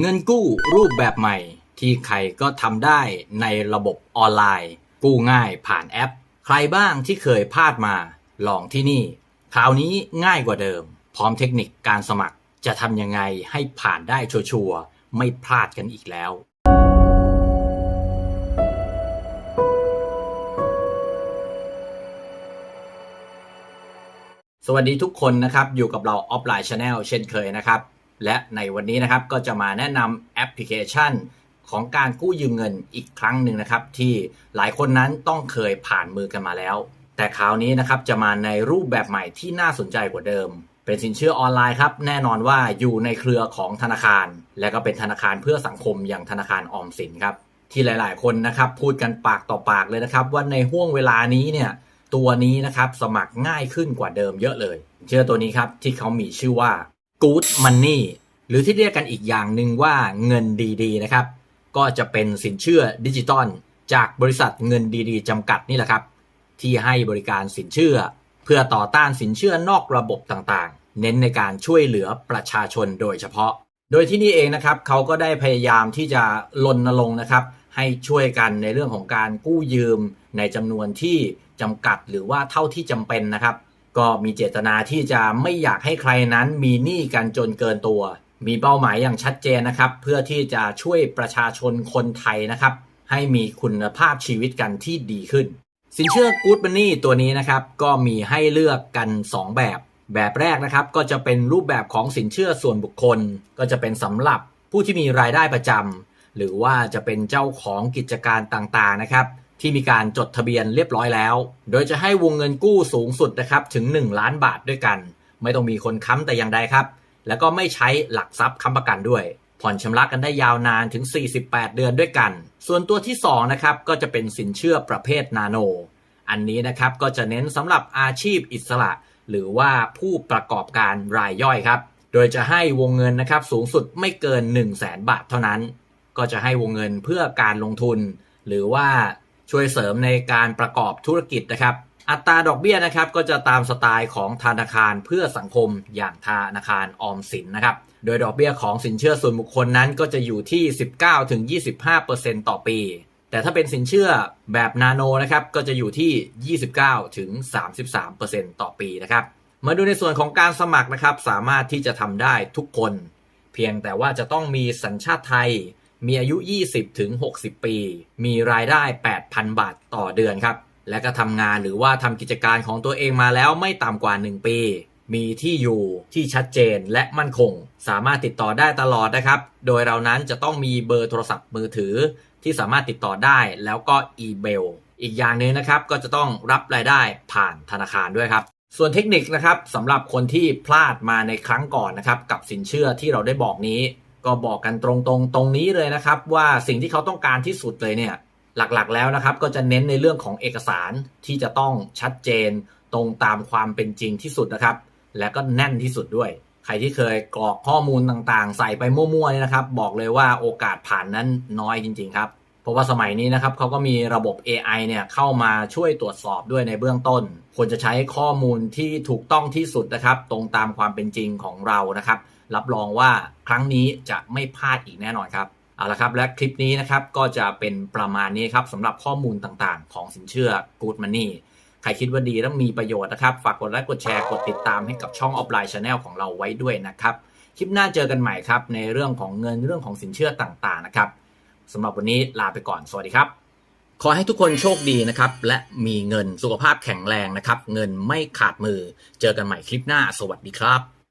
เงินกู้รูปแบบใหม่ที่ใครก็ทำได้ในระบบออนไลน์ กู้ง่ายผ่านแอป ใครบ้างที่เคยพลาดมาลองที่นี่ คราวนี้ง่ายกว่าเดิม พร้อมเทคนิคการสมัคร จะทำยังไงให้ผ่านได้ชัวร์ๆไม่พลาดกันอีกแล้ว สวัสดีทุกคนนะครับ อยู่กับเราออฟไลน์ชาแนลเช่นเคยนะครับ และในวันนี้นะครับก็จะมาแนะนำแอปพลิเคชันของการกู้ยืมเงินอีกครั้งหนึ่งนะครับ ที่หลายคนนั้นต้องเคยผ่านมือกันมาแล้ว แต่คราวนี้นะครับจะมาในรูปแบบใหม่ที่น่าสนใจกว่าเดิม เป็นสินเชื่อออนไลน์ครับ แน่นอนว่าอยู่ในเครือของธนาคาร และก็เป็นธนาคารเพื่อสังคมอย่างธนาคารออมสินครับ ที่หลาย ๆ คนนะครับพูดกันปากต่อปากเลยนะครับ ว่าในห่วงเวลานี้เนี่ยตัวนี้นะครับสมัครง่ายขึ้นกว่าเดิมเยอะเลย เชื่อตัวนี้ครับที่เขามีชื่อว่า Good Money หรือที่เรียกกันอีกอย่างหนึ่งว่าเงินดีๆนะครับ ก็จะเป็นสินเชื่อดิจิตอลจากบริษัทเงินดีๆจำกัดนี่แหละครับ ที่ให้บริการสินเชื่อ เพื่อต่อต้านสินเชื่อนอกระบบต่างๆ เน้นในการช่วยเหลือประชาชนโดยเฉพาะ โดยที่นี่เองนะครับเขาก็ได้พยายามที่จะรณรงค์นะครับ ให้ช่วยกันในเรื่องของการกู้ยืมในจำนวนที่จำกัดหรือว่าเท่าที่จำเป็นนะครับ ก็มีเจตนาที่จะไม่อยากให้ใครนั้นมีหนี้กันจนเกินตัว มีเป้าหมายอย่างชัดเจนนะครับ เพื่อที่จะช่วยประชาชนคนไทยนะครับ ให้มีคุณภาพชีวิตกันที่ดีขึ้น สินเชื่อ Good Money ตัวนี้นะครับ ก็มีให้เลือกกัน 2 แบบ แบบแรกนะครับก็จะเป็นรูปแบบของสินเชื่อส่วนบุคคล ก็จะเป็นสำหรับผู้ที่มีรายได้ประจำหรือว่าจะเป็นเจ้าของกิจการต่างๆนะครับ ที่มีการจดทะเบียนเรียบร้อยแล้ว โดยจะให้วงเงินกู้สูงสุดนะครับถึง 1 ล้านบาทด้วยกัน ไม่ต้องมีคนค้ำแต่อย่างใดครับ แล้วก็ไม่ใช้หลักทรัพย์ค้ำประกันด้วย ผ่อนชำระกันได้ยาวนานถึง 48 เดือนด้วยกัน ส่วนตัวที่2นะครับก็จะเป็นสินเชื่อประเภทนาโน อันนี้นะครับก็จะเน้นสำหรับอาชีพอิสระ หรือว่าผู้ประกอบการรายย่อยครับ โดยจะให้วงเงินนะครับสูงสุดไม่เกิน 1 0 0 0 0แบาทเท่านั้น ก็จะให้วงเงินเพื่อการลงทุน หรือว่า ช่วยเสริมในการประกอบธุรกิจนะครับ อัตราดอกเบี้ยนะครับก็จะตามสไตล์ของธนาคารเพื่อสังคมอย่างธนาคารออมสินนะครับ โดยดอกเบี้ยของสินเชื่อส่วนบุคคลนั้นก็จะอยู่ที่ 19-25%ต่อปี แต่ถ้าเป็นสินเชื่อแบบนาโนนะครับก็จะอยู่ที่ 29-33%ต่อปีนะครับมาดูในส่วนของการสมัครนะครับ สามารถที่จะทำได้ทุกคน เพียงแต่ว่าจะต้องมีสัญชาติไทย มีอายุ 20ถึง60 ปี มีรายได้ 8,000 บาทต่อเดือนครับ และก็ทำงานหรือว่าทำกิจการของตัวเองมาแล้วไม่ต่ำกว่า 1 ปี มีที่อยู่ที่ชัดเจนและมั่นคง สามารถติดต่อได้ตลอดนะครับ โดยเรานั้นจะต้องมีเบอร์โทรศัพท์มือถือ ที่สามารถติดต่อได้แล้วก็อีเมลอีกอย่างหนึ่งนะครับก็จะต้องรับรายได้ผ่านธนาคารด้วยครับ ส่วนเทคนิคนะครับสำหรับคนที่พลาดมาในครั้งก่อนนะครับกับสินเชื่อที่เราได้บอกนี้ ก็บอกกันตรงๆตรงนี้เลยนะครับ ว่าสิ่งที่เขาต้องการที่สุดเลยเนี่ย หลักๆแล้วนะครับ ก็จะเน้นในเรื่องของเอกสารที่จะต้องชัดเจนตรงตามความเป็นจริงที่สุดนะครับ และก็แน่นที่สุดด้วย ใครที่เคยกรอกข้อมูลต่างๆ ใส่ไปมั่วๆเนี่ยนะครับ บอกเลยว่าโอกาสผ่านนั้นน้อยจริง ๆ ครับ เพราะว่าสมัยนี้นะครับเขาก็มีระบบ AI เนี่ยเข้ามาช่วยตรวจสอบด้วยในเบื้องต้น ควรจะใช้ข้อมูลที่ถูกต้องที่สุดนะครับ ตรงตามความเป็นจริงของเรานะครับ รับรองว่าครั้งนี้จะไม่พลาดอีกแน่นอนครับเอาละครับและคลิปนี้นะครับก็จะเป็นประมาณนี้ครับสำหรับข้อมูลต่างๆ ของสินเชื่อ Good Money ใครคิดว่าดีและมีประโยชน์นะครับ ฝากกดไลค์กดแชร์กดติดตามให้กับช่องออฟไลน์ชาแนลของเราไว้ด้วยนะครับ คลิปหน้าเจอกันใหม่ครับ ในเรื่องของเงินเรื่องของสินเชื่อต่างๆนะครับ สำหรับวันนี้ลาไปก่อนสวัสดีครับ ขอให้ทุกคนโชคดีนะครับ และมีเงินสุขภาพแข็งแรงนะครับ เงินไม่ขาดมือ เจอกันใหม่คลิปหน้า สวัสดีครับ